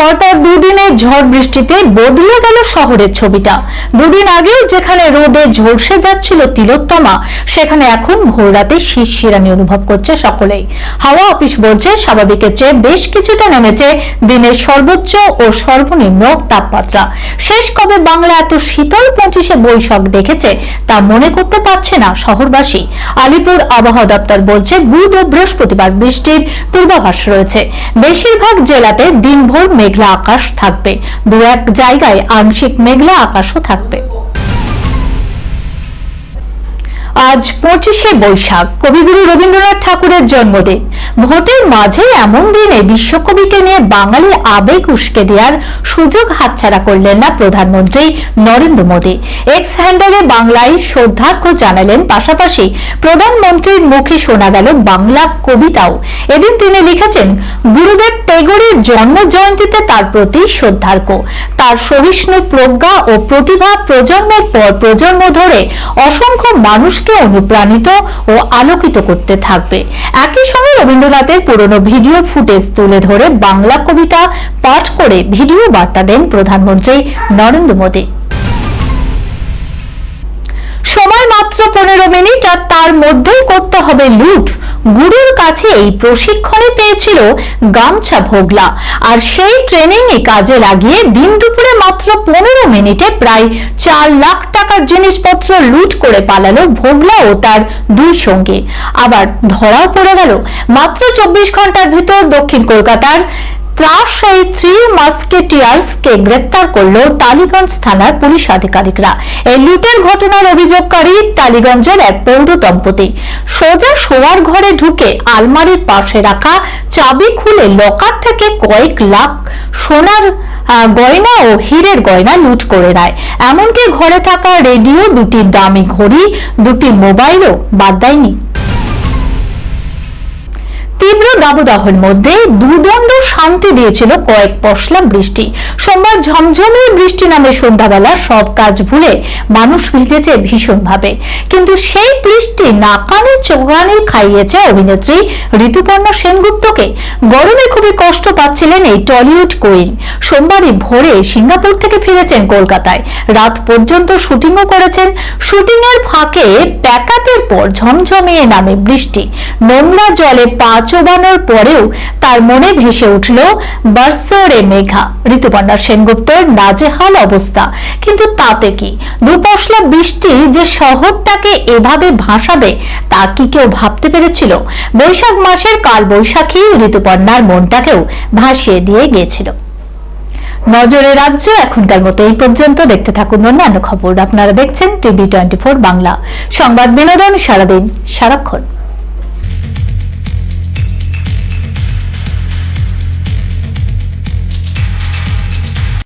পরপর দুদিনের ঝড় বৃষ্টিতে বদলে গেল শহরের ছবিটা। দুদিন আগেও যেখানে রোদে ঝলসে যাচ্ছিল তিলোত্তমা, সেখানে এখন ভোররাতে শীতশিরানি অনুভব করছে সকলেই। হাওয়া অফিস বলছে, স্বাভাবিকের চেয়ে বেশ কিছুটা নেমেছে দিনের সর্বোচ্চ ও সর্বনিম্ন তাপমাত্রা। শেষ কবে বাংলা এত শীতল পঁচিশে বৈশাখ দেখেছে, তা মনে করতে পারছে না শহরবাসী। আলিপুর আবহাওয়া দপ্তর বলছে, বুধ ও বৃহস্পতিবার বৃষ্টির পূর্বাভাস রয়েছে। বেশিরভাগ জেলাতে দিনভর মেঘলা আকাশ থাকবে। দু এক জায়গায় আংশিক মেঘলা আকাশও থাকবে। আজ পঁচিশে বৈশাখ, কবিগুরু রবীন্দ্রনাথ ঠাকুরের জন্মদিন। ভোটের মাঝে এমন দিনে বিশ্বকবিকে নিয়ে বাঙালি আবেগ উস্কে দেওয়ার সুযোগ হাতছাড়া করলেন না প্রধানমন্ত্রী নরেন্দ্র মোদী। এক্স হ্যান্ডেলে বাংলায় শ্রদ্ধার্ঘ জানালেন, পাশাপাশি প্রধানমন্ত্রীর মুখে শোনা গেল বাংলা কবিতাও। এদিন তিনি লিখেছেন, গুরুদেব টেগোরের জন্ম জয়ন্তীতে তার প্রতি শ্রদ্ধার্ঘ তার সহিষ্ণু প্রজ্ঞা ও প্রতিভা প্রজন্মের পর প্রজন্ম ধরে অসংখ্য মানুষকে অনুপ্রাণিত ও আলোকিত করতে থাকবে। একই সঙ্গে রবীন্দ্রনাথের পুরনো ভিডিও ফুটেজ তুলে ধরে বাংলা কবিতা পাঠ করে ভিডিও বার্তা দেন প্রধানমন্ত্রী নরেন্দ্র মোদী। সময় মাত্র পনেরো মিনিট আর তার মধ্যেই করতে হবে লুট। গুরুর কাছে এই প্রশিক্ষণে পেয়েছিল গামছা ভোগলা। আর সেই ট্রেনিং এ কাজে লাগিয়ে দিন দুপুরে মাত্র পনেরো মিনিটে প্রায় চার লাখ টাকার জিনিসপত্র লুট করে পালালো ভোগলা ও তার দুই সঙ্গে। আবার ধরাও পড়ে গেল। মাত্র চব্বিশ ঘণ্টার ভিতর দক্ষিণ কলকাতার এই থ্রি মাস্কেটিয়ার্সকে গ্রেপ্তার করল টালিগঞ্জ থানার পুলিশ আধিকারিকরা। এই লুটের ঘটনার অভিযোগকারী টালিগঞ্জের এক পৌর দম্পতি। সোজা শোয়ার ঘরে ঢুকে আলমারির পাশে রাখা চাবি খুলে লকার থেকে কয়েক লাখ সোনার গয়না ও হীরের গয়না লুট করে নেয়। এমনকি ঘরে থাকা রেডিও দুটি দামি ঘড়ি, দুটি মোবাইলও বাদ দেয়নি। তীব্র দাবদাহের মধ্যে দুদণ্ড শান্তি দিয়েছিল কয়েক পশলা বৃষ্টি। সোমবার ঝমঝমে বৃষ্টি নামে সন্ধ্যাবেলা সব কাজ ভুলে মানুষ ভিজেছে ভীষণভাবে। কিন্তু সেই বৃষ্টি নাকানে চোগানে খাইয়েছে অভিনেত্রী ঋতুপর্ণা সেনগুপ্তকে। গরমে খুবই কষ্ট পাচ্ছিলেন এই টলিউড কুইন। সোমবারই ভোরে সিঙ্গাপুর থেকে ফিরেছেন কলকাতায়। রাত পর্যন্ত শুটিংও করেছেন। শুটিংয়ের ফাঁকে প্যাকাপের পর ঝমঝমিয়ে নামে বৃষ্টি। নোংরা জলে পা চোবানোর পরেও তার মনে ভেসে উঠল বর্ষরে মেঘা, ঋতুপর্ণা সেনগুপ্তর নাজেহাল অবস্থা। কিন্তু তাতে কি? দুপশলা বৃষ্টি যে শহরটাকে এভাবে ভাসাবে, তা কি কেউ ভাবতে পেরেছিল? বৈশাখ মাসের কাল বৈশাখী ঋতুপর্ণার মনটাকেও ভাসিয়ে দিয়ে গিয়েছিল। নজরে রাজ্য, এখনকার মতো এই পর্যন্ত। দেখতে থাকুন অন্যান্য খবর। আপনারা দেখছেন টিভি টোয়েন্টি বাংলা। সংবাদ বিনোদন সারাদিন সারাক্ষণ।